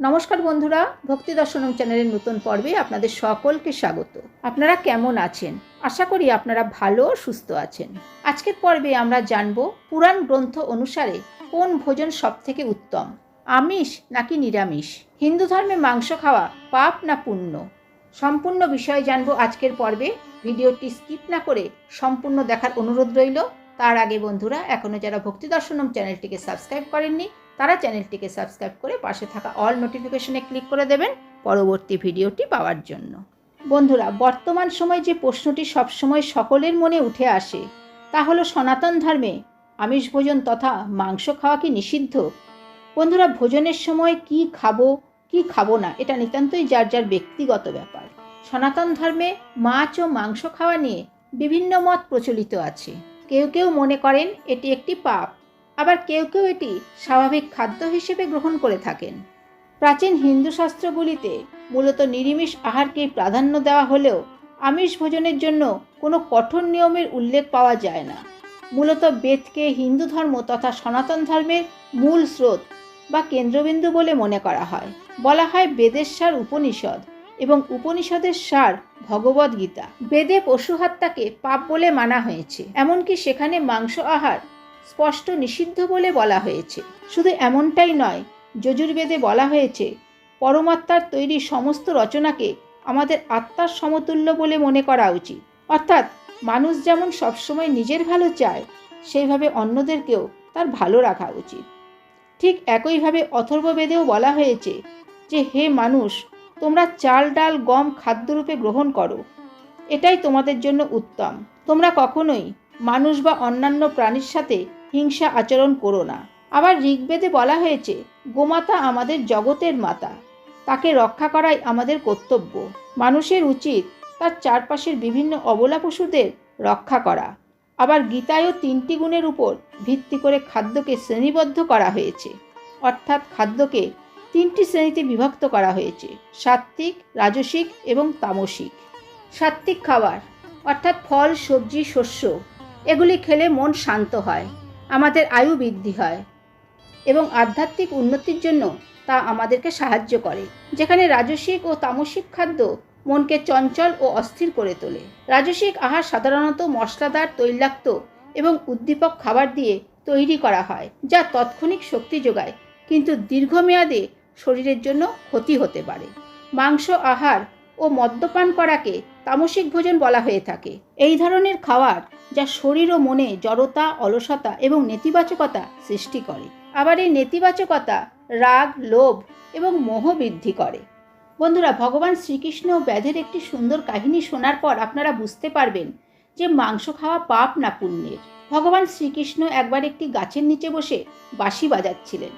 নমস্কার বন্ধুরা, ভক্তি দর্শনম চ্যানেলের নতুন পর্বে আপনাদের সকলকে স্বাগত। আপনারা কেমন আছেন? আশা করি আপনারা ভালো সুস্থ আছেন। আজকের পর্বে আমরা জানব পুরাণ গ্রন্থ অনুসারে কোন ভোজন সবথেকে উত্তম? আমিষ নাকি নিরামিষ? হিন্দু ধর্মে মাংস খাওয়া পাপ না পুণ্য? সম্পূর্ণ বিষয় জানব আজকের পর্বে। ভিডিওটি স্কিপ না করে সম্পূর্ণ দেখার অনুরোধ রইল। তার আগে বন্ধুরা এখনও যারা ভক্তি দর্শনম চ্যানেলটিকে সাবস্ক্রাইব করেননি তারা চ্যানেলটিকে সাবস্ক্রাইব করে পাশে থাকা অল নোটিফিকেশনে ক্লিক করে দেবেন পরবর্তী ভিডিওটি পাওয়ার জন্য। বন্ধুরা, বর্তমান সময় যে প্রশ্নটি সবসময় সকলের মনে উঠে আসে, তা হলো সনাতন ধর্মে আমিষ ভোজন তথা মাংস খাওয়া কি নিষিদ্ধ? বন্ধুরা, ভোজনের সময় কি খাব কি খাব না, এটা নিতান্তই যার যার ব্যক্তিগত ব্যাপার। সনাতন ধর্মে মাছ ও মাংস খাওয়া নিয়ে বিভিন্ন মত প্রচলিত আছে। কেউ কেউ মনে করেন এটি একটি পাপ। আবার কেউ কেউ এটি স্বাভাবিক খাদ্য হিসেবে গ্রহণ করে থাকেন। প্রাচীন হিন্দু শাস্ত্রগুলিতে মূলত নিরামিষ আহারকেই প্রাধান্য দেওয়া হলেও আমিষ ভোজনের জন্য কোনো কঠোর নিয়মের উল্লেখ পাওয়া যায় না। মূলত বেদকে হিন্দু ধর্ম তথা সনাতন ধর্মের মূল স্রোত বা কেন্দ্রবিন্দু বলে মনে করা হয়। বলা হয় বেদের সার উপনিষদ এবং উপনিষদের সার ভগবদ্গীতা। বেদে পশু হত্যাকে পাপ বলে মানা হয়েছে। এমনকি সেখানে মাংস আহার স্পষ্ট নিষিদ্ধ বলে বলা হয়েছে। শুধু এমনটাই নয়, যজুর্বেদে বলা হয়েছে, পরমাত্মার তৈরি সমস্ত রচনাকে আমাদের আত্মার সমতুল্য বলে মনে করা উচিত। অর্থাৎ মানুষ যেমন সবসময় নিজের ভালো চায়, সেইভাবে অন্যদেরকেও তার ভালো রাখা উচিত। ঠিক একইভাবে অথর্ববেদেও বলা হয়েছে যে, হে মানুষ, তোমরা চাল, ডাল, গম, খাদ্যরূপে গ্রহণ করো। এটাই তোমাদের জন্য উত্তম। তোমরা কখনোই মানুষ বা অন্যান্য প্রাণীর সাথে হিংসা আচরণ করো না। আবার ঋগ্বেদে বলা হয়েছে, গোমাতা আমাদের জগতের মাতা। তাকে রক্ষা করাই আমাদের কর্তব্য। মানুষের উচিত তার চারপাশের বিভিন্ন অবলা পশুদের রক্ষা করা। আবার গীতায়ও তিনটি গুণের উপর ভিত্তি করে খাদ্যকে শ্রেণীবদ্ধ করা হয়েছে। অর্থাৎ খাদ্যকে তিনটি শ্রেণীতে বিভক্ত করা হয়েছে, সাত্ত্বিক, রাজসিক এবং তামসিক। সাত্ত্বিক খাবার, অর্থাৎ ফল, সবজি, শস্য, এগুলি খেলে মন শান্ত হয়। আমাদের আয়ু বৃদ্ধি হয় এবং আধ্যাত্মিক উন্নতির জন্য তা আমাদেরকে সাহায্য করে, যেখানে রাজসিক ও তামসিক খাদ্য মনকে চঞ্চল ও অস্থির করে তোলে। রাজসিক আহার সাধারণত মশলাদার, তৈলাক্ত এবং উদ্দীপক খাবার দিয়ে তৈরি করা হয়, যা তৎক্ষণিক শক্তি যোগায়, কিন্তু দীর্ঘমেয়াদে শরীরের জন্য ক্ষতি হতে পারে। মাংস, আহার ও মদ্যপান করাকে তামসিক ভোজন বলা হয়ে থাকে। এই ধরনের খাবার যা শরীর ও মনে জড়তা, অলসতা এবং নেতিবাচকতা সৃষ্টি করে। আবার এই নেতিবাচকতা রাগ, লোভ এবং মোহ বৃদ্ধি করে। বন্ধুরা, ভগবান শ্রীকৃষ্ণ ব্যাধের একটি সুন্দর কাহিনী শোনার পর আপনারা বুঝতে পারবেন যে মাংস খাওয়া পাপ না পুণ্যের। ভগবান শ্রীকৃষ্ণ একবার একটি গাছের নিচে বসে বাঁশি বাজাচ্ছিলেন।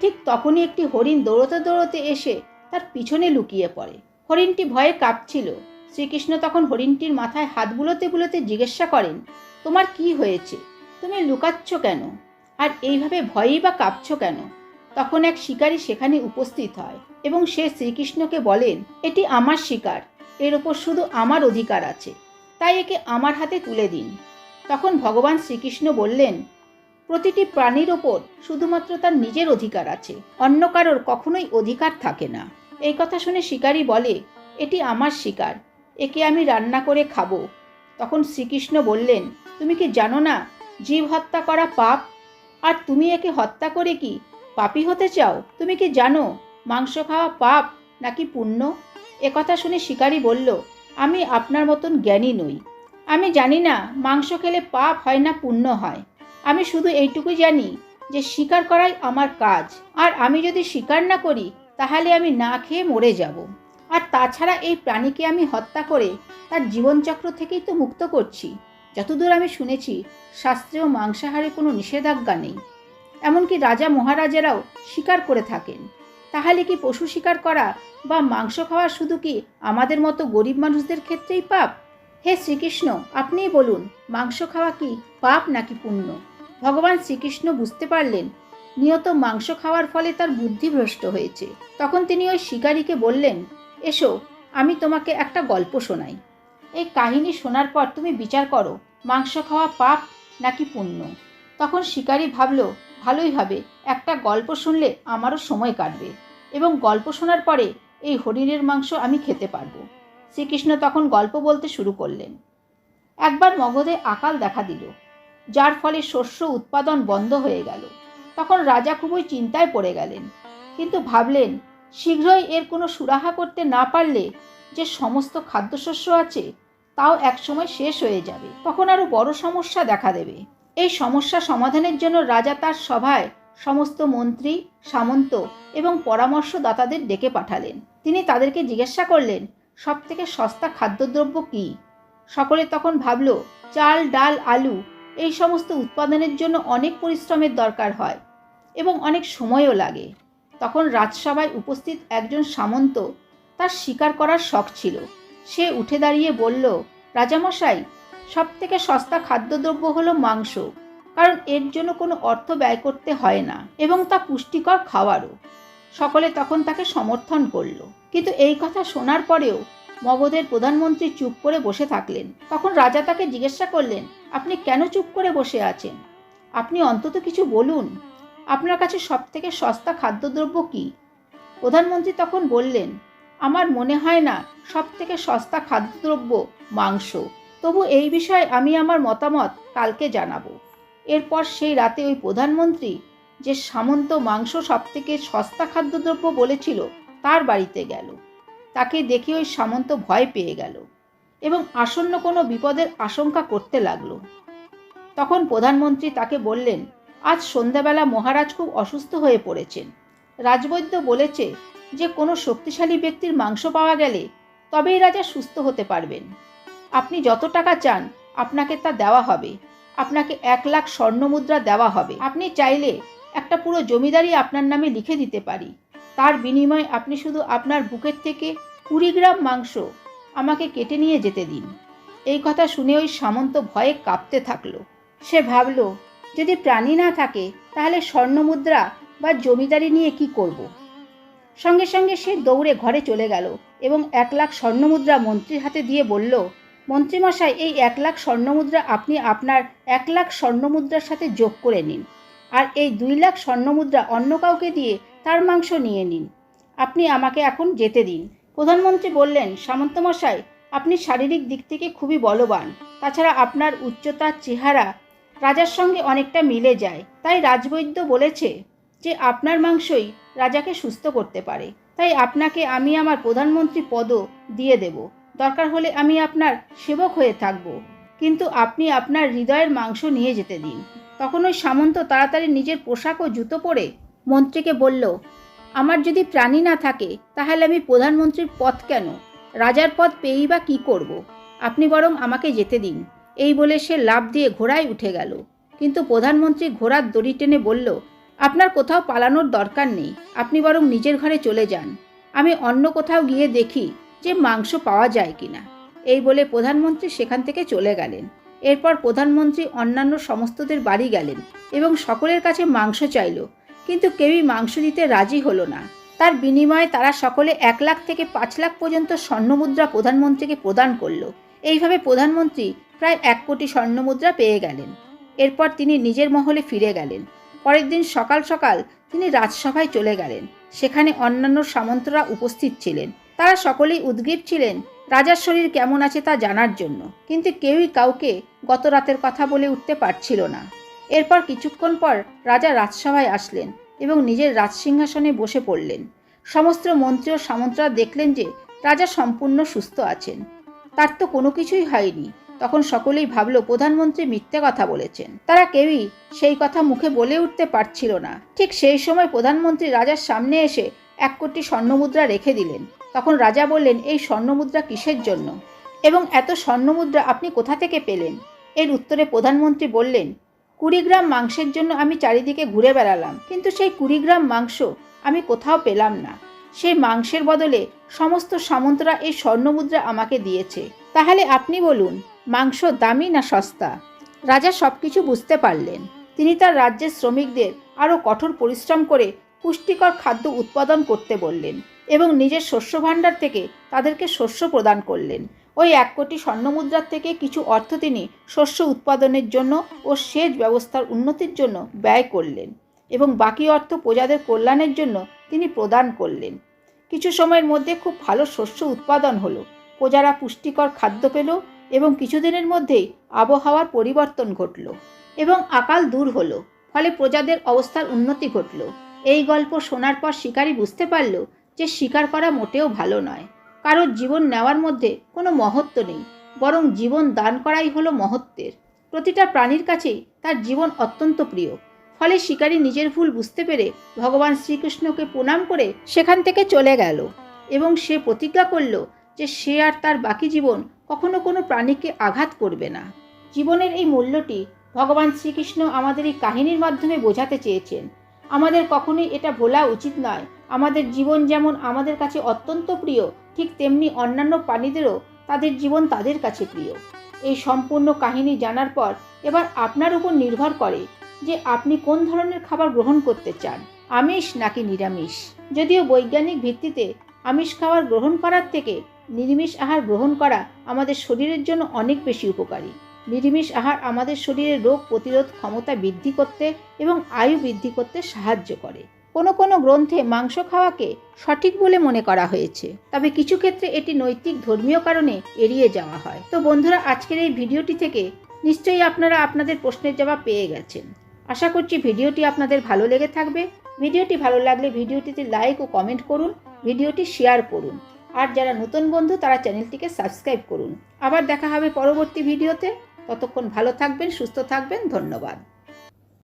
ঠিক তখনই একটি হরিণ দৌড়তে দৌড়তে এসে তার পিছনে লুকিয়ে পড়ে। হরিণটি ভয়ে কাঁপছিল। শ্রীকৃষ্ণ তখন হরিণটির মাথায় হাত বুলোতে বুলোতে জিজ্ঞাসা করেন, তোমার কি হয়েছে? তুমি লুকাচ্ছ কেন? আর এইভাবে ভয়েই বা কাঁপছ কেন? তখন এক শিকারী সেখানে উপস্থিত হয় এবং সে শ্রীকৃষ্ণকে বলেন, এটি আমার শিকার। এর ওপর শুধু আমার অধিকার আছে। তাই একে আমার হাতে তুলে দিন। তখন ভগবান শ্রীকৃষ্ণ বললেন, প্রতিটি প্রাণীর ওপর শুধুমাত্র তার নিজের অধিকার আছে। অন্য কারোর কখনোই অধিকার থাকে না। এই কথা শুনে শিকারী বলে, এটি আমার শিকার, একে আমি রান্না করে খাব। তখন শ্রীকৃষ্ণ বললেন, তুমি কি জানো না, জীব হত্যা করা পাপ? আর তুমি একে হত্যা করে কি পাপি হতে চাও? তুমি কি জানো, মাংস খাওয়া পাপ নাকি পুণ্য? কথা শুনে শিকারী বলল, আমি আপনার মতন জ্ঞানী নই। আমি জানি না, মাংস খেলে পাপ হয় না পুণ্য হয়। আমি শুধু এইটুকুই জানি যে শিকার করাই আমার কাজ। আর আমি যদি শিকার না করি তাহলে আমি না খেয়ে মরে যাব। আর তাছাড়া এই প্রাণীকে আমি হত্যা করে তার জীবনচক্র থেকেই তো মুক্ত করছি। যতদূর আমি শুনেছি শাস্ত্রেও মাংসাহারে কোনো নিষেধাজ্ঞা নেই। এমনকি রাজা মহারাজারাও শিকার করে থাকেন। তাহলে কি পশু শিকার করা বা মাংস খাওয়া শুধু কি আমাদের মতো গরিব মানুষদের ক্ষেত্রেই পাপ? হে শ্রীকৃষ্ণ, আপনিই বলুন, মাংস খাওয়া কি পাপ নাকি পুণ্য? ভগবান শ্রীকৃষ্ণ বুঝতে পারলেন নিয়ত মাংস খাওয়ার ফলে তার বুদ্ধি ভ্রষ্ট হয়েছে। তখন তিনি ওই শিকারীকে বললেন, এসো, আমি তোমাকে একটা গল্প শোনাই। এই কাহিনী শোনার পর তুমি বিচার করো, মাংস খাওয়া পাপ নাকি পুণ্য? তখন শিকারী ভাবল, ভালোই হবে, একটা গল্প শুনলে আমারও সময় কাটবে এবং গল্প শোনার পরে এই হরিণের মাংস আমি খেতে পারব। শ্রীকৃষ্ণ তখন গল্প বলতে শুরু করলেন। একবার মগধে আকাল দেখা দিল, যার ফলে শস্য উৎপাদন বন্ধ হয়ে গেল। তখন রাজা খুবই চিন্তায় পড়ে গেলেন। কিন্তু ভাবলেন, শীঘ্রই এর কোনো সুরাহা করতে না পারলে যে সমস্ত খাদ্যশস্য আছে, তাও একসময় শেষ হয়ে যাবে। তখন আরও বড় সমস্যা দেখা দেবে। এই সমস্যা সমাধানের জন্য রাজা তার সভায় সমস্ত মন্ত্রী, সামন্ত এবং পরামর্শদাতাদের ডেকে পাঠালেন। তিনি তাদেরকে জিজ্ঞাসা করলেন সব থেকে সস্তা খাদ্যদ্রব্য কী? সকলে তখন ভাবল, চাল, ডাল, আলু এই সমস্ত উৎপাদনের জন্য অনেক পরিশ্রমের দরকার হয় এবং অনেক সময়ও লাগে। তখন রাজসভায় উপস্থিত একজন সামন্ত তার শিকার করার শখ ছিল। সে উঠে দাঁড়িয়ে বলল, রাজামশাই সব থেকে সস্তা খাদ্যদ্রব্য হলো মাংস, কারণ এর জন্য কোনো অর্থ ব্যয় করতে হয় না এবং তা পুষ্টিকর খাওয়ারও। সকলে তখন তাকে সমর্থন করল। কিন্তু এই কথা শোনার পরেও মগধের প্রধানমন্ত্রী চুপ করে বসে থাকলেন। তখন রাজা তাকে জিজ্ঞাসা করলেন, আপনি কেন চুপ করে বসে আছেন? আপনি অন্তত কিছু বলুন। আপনার কাছে সব থেকে সস্তা খাদ্যদ্রব্য কি? প্রধানমন্ত্রী তখন বললেন, আমার মনে হয় না সব থেকে সস্তা খাদ্যদ্রব্য মাংস। তবু এই বিষয়ে আমি আমার মতামত কালকে জানাব। এরপর সেই রাতে ওই প্রধানমন্ত্রী যে সামন্ত মাংস সব থেকে সস্তা খাদ্যদ্রব্য বলেছিল, তার বাড়িতে গেল। তাকে দেখে ওই সামন্ত ভয় পেয়ে গেল এবং আসন্ন কোনো বিপদের আশঙ্কা করতে লাগল। তখন প্রধানমন্ত্রী তাকে বললেন, আজ সন্ধ্যাবেলা মহারাজ খুব অসুস্থ হয়ে পড়েছেন। রাজবৈদ্য বলেছে যে, কোনো শক্তিশালী ব্যক্তির মাংস পাওয়া গেলে তবেই রাজা সুস্থ হতে পারবেন। আপনি যত টাকা চান, আপনাকে তা দেওয়া হবে। আপনাকে এক লাখ স্বর্ণমুদ্রা দেওয়া হবে। আপনি চাইলে একটা পুরো জমিদারি আপনার নামে লিখে দিতে পারি। তার বিনিময়ে আপনি শুধু আপনার বুকের থেকে কুড়ি গ্রাম মাংস আমাকে কেটে নিয়ে যেতে দিন। এই কথা শুনে ওই সামন্ত ভয়ে কাঁপতে থাকল। সে ভাবল, যদি প্রাণী না থাকে, তাহলে স্বর্ণমুদ্রা বা জমিদারি নিয়ে কি করব। সঙ্গে সঙ্গে সে দৌড়ে ঘরে চলে গেল এবং এক লাখ স্বর্ণমুদ্রা মন্ত্রীর হাতে দিয়ে বলল, মন্ত্রীমশাই, এই এক লাখ স্বর্ণমুদ্রা আপনি আপনার এক লাখ স্বর্ণমুদ্রার সাথে যোগ করে নিন। আর এই দুই লাখ স্বর্ণমুদ্রা অন্য কাউকে দিয়ে তার মাংস নিয়ে নিন। আপনি আমাকে এখন যেতে দিন। প্রধানমন্ত্রী বললেন, সামন্তমশাই, আপনি শারীরিক দিক থেকে খুবই বলবান। তাছাড়া আপনার উচ্চতা, চেহারা রাজার সঙ্গে অনেকটা মিলে যায়। তাই রাজবৈদ্য বলেছে যে, আপনার মাংসই রাজাকে সুস্থ করতে পারে। তাই আপনাকে আমি আমার প্রধানমন্ত্রী পদ দিয়ে দেব। দরকার হলে আমি আপনার সেবক হয়ে থাকব। কিন্তু আপনি আপনার হৃদয়ের মাংস নিয়ে যেতে দিন। তখন ওই সামন্ত তাড়াতাড়ি নিজের পোশাক ও জুতো পরে মন্ত্রীকে বলল, আমার যদি প্রাণী না থাকে, তাহলে আমি প্রধানমন্ত্রীর পথ কেন? রাজার পদ পেয়েই বা কী করব। আপনি বরং আমাকে যেতে দিন। এই বলে সে লাভ দিয়ে ঘোড়ায় উঠে গেল। কিন্তু প্রধানমন্ত্রী ঘোড়ার দড়ি টেনে বলল, আপনার কোথাও পালানোর দরকার নেই। আপনি বরং নিজের ঘরে চলে যান। আমি অন্য কোথাও গিয়ে দেখি যে মাংস পাওয়া যায় কিনা এই বলে প্রধানমন্ত্রী সেখান থেকে চলে গেলেন। এরপর প্রধানমন্ত্রী অন্যান্য সমস্তদের বাড়ি গেলেন এবং সকলের কাছে মাংস চাইল। কিন্তু কেউই মাংস দিতে রাজি হলো না। তার বিনিময়ে তারা সকলে এক লাখ থেকে পাঁচ লাখ পর্যন্ত স্বর্ণমুদ্রা প্রধানমন্ত্রীকে প্রদান করল। এইভাবে প্রধানমন্ত্রী প্রায় এক কোটি স্বর্ণমুদ্রা পেয়ে গেলেন। এরপর তিনি নিজের মহলে ফিরে গেলেন। পরের দিন সকাল সকাল তিনি রাজসভায় চলে গেলেন। সেখানে অন্যান্য সামন্তরা উপস্থিত ছিলেন। তারা সকলেই উদ্গ্রীব ছিলেন, রাজার শরীর কেমন আছে তা জানার জন্য। কিন্তু কেউই কাউকে গত রাতের কথা বলে উঠতে পারছিল না। এরপর কিছুক্ষণ পর রাজা রাজসভায় আসলেন এবং নিজের রাজসিংহাসনে বসে পড়লেন। সমস্ত মন্ত্রী ও সামন্তরা দেখলেন যে রাজা সম্পূর্ণ সুস্থ আছেন। তার তো কোনো কিছুই হয়নি। তখন সকলেই ভাবল, প্রধানমন্ত্রী মিথ্যে কথা বলেছেন। তারা কেউই সেই কথা মুখে বলে উঠতে পারছিল না। ঠিক সেই সময় প্রধানমন্ত্রী রাজার সামনে এসে এক কোটি স্বর্ণমুদ্রা রেখে দিলেন। তখন রাজা বললেন, এই স্বর্ণমুদ্রা কিসের জন্য? এবং এত স্বর্ণমুদ্রা আপনি কোথা থেকে পেলেন? এর উত্তরে প্রধানমন্ত্রী বললেন কুড়ি গ্রাম মাংসের জন্য আমি চারিদিকে ঘুরে বেড়ালাম, কিন্তু সেই কুড়ি গ্রাম মাংস আমি কোথাও পেলাম না। সেই মাংসের বদলে সমস্ত সামন্তরা এই স্বর্ণমুদ্রা আমাকে দিয়েছে। তাহলে আপনি বলুন, মাংস দামি না সস্তা? রাজা সব কিছু বুঝতে পারলেন। তিনি তার রাজ্যের শ্রমিকদের আরও কঠোর পরিশ্রম করে পুষ্টিকর খাদ্য উৎপাদন করতে বললেন। এবং নিজের শস্য ভাণ্ডার থেকে তাদেরকে শস্য প্রদান করলেন। ওই এক কোটি স্বর্ণমুদ্রার থেকে কিছু অর্থ তিনি শস্য উৎপাদনের জন্য ও সেচ ব্যবস্থার উন্নতির জন্য ব্যয় করলেন এবং বাকি অর্থ প্রজাদের কল্যাণের জন্য তিনি প্রদান করলেন। কিছু সময়ের মধ্যে খুব ভালো শস্য উৎপাদন হলো, প্রজারা পুষ্টিকর খাদ্য পেল এবং কিছুদিনের মধ্যেই আবহাওয়ার পরিবর্তন ঘটল এবং আকাল দূর হলো, ফলে প্রজাদের অবস্থার উন্নতি ঘটল। এই গল্প শোনার পর শিকারী বুঝতে পারল যে শিকার করা মোটেও ভালো নয়। কারোর জীবন নেওয়ার মধ্যে কোনো মহত্ব নেই, বরং জীবন দান করাই হলো মহত্বের। প্রতিটা প্রাণীর কাছেই তার জীবন অত্যন্ত প্রিয়। ফলে শিকারী নিজের ভুল বুঝতে পেরে ভগবান শ্রীকৃষ্ণকে প্রণাম করে সেখান থেকে চলে গেল এবং সে প্রতিজ্ঞা করল যে সে আর তার বাকি জীবন কখনো কোনো প্রাণীকে আঘাত করবে না। জীবনের এই মূল্যটি ভগবান শ্রীকৃষ্ণ আমাদের এই কাহিনীর মাধ্যমে বোঝাতে চেয়েছেন। আমাদের কখনোই এটা ভোলা উচিত নয় আমাদের জীবন যেমন আমাদের কাছে অত্যন্ত প্রিয়, ঠিক তেমনি অন্যান্য প্রাণীদেরও তাদের জীবন তাদের কাছে প্রিয়। এই সম্পূর্ণ কাহিনী জানার পর এবার আপনার উপর নির্ভর করে যে আপনি কোন ধরনের খাবার গ্রহণ করতে চান। আমিষ নাকি নিরামিষ? যদিও বৈজ্ঞানিক ভিত্তিতে আমিষ খাবার গ্রহণ করার থেকে নিরামিষ আহার গ্রহণ করা আমাদের শরীরের জন্য অনেক বেশি উপকারী। নিরামিষ আহার আমাদের শরীরের রোগ প্রতিরোধ ক্ষমতা বৃদ্ধি করতে এবং আয়ু বৃদ্ধি করতে সাহায্য করে। কোনো কোনো গ্রন্থে মাংস খাওয়াকে সঠিক বলে মনে করা হয়েছে। তবে কিছু ক্ষেত্রে এটি নৈতিক ধর্মীয় কারণে এড়িয়ে যাওয়া হয়। তো বন্ধুরা, আজকের এই ভিডিওটি থেকে নিশ্চয়ই আপনারা আপনাদের প্রশ্নের জবাব পেয়ে গেছেন। আশা করছি ভিডিওটি আপনাদের ভালো লেগে থাকবে। ভিডিওটি ভালো লাগলে ভিডিওটিতে লাইক ও কমেন্ট করুন, ভিডিওটি শেয়ার করুন। আর যারা নতুন বন্ধু, তারা চ্যানেলটিকে সাবস্ক্রাইব করুন। আবার দেখা হবে পরবর্তী ভিডিওতে। ততক্ষণ ভালো থাকবেন, সুস্থ থাকবেন। ধন্যবাদ।